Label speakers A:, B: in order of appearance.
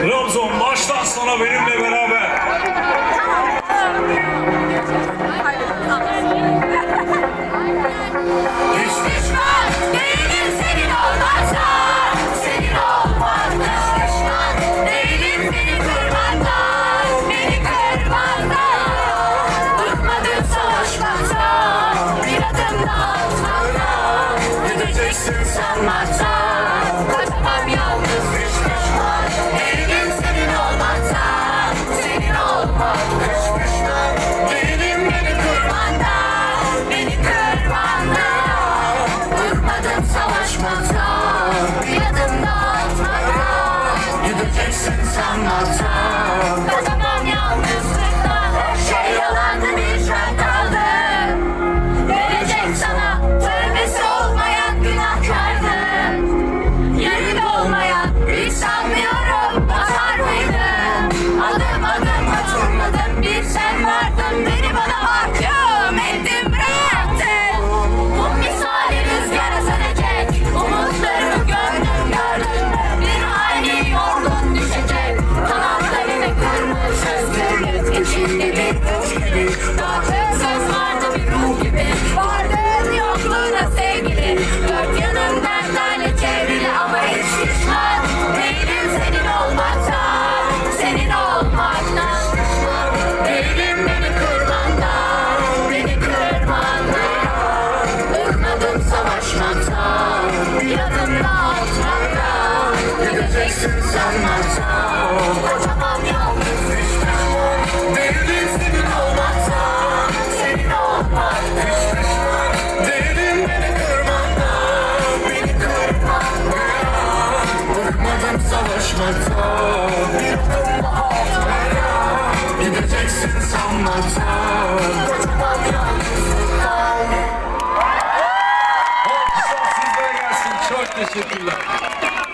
A: Trabzon baştan sona benimle beraber.
B: Hiç Gideceksin sanmaktan bir kuş gibi Dağıtık söz vardı bir ruh gibi Vardığın yokluğuna sevgili Dört yanım dertlerle çevrili Ama hiç pişman değilim senin olmaktan Senin olmaktan Değilim beni kırmandan Beni kırmandan Bıkmadım savaşmaktan Bir adım daha atmaktan Gideceksin sanmaktan savaşmaktan Bir adım daha atmaktan Gideceksin sanmaktan Kaçamam yalnızlıktan
A: Alkışlar sizlere gelsin. Çok teşekkürler.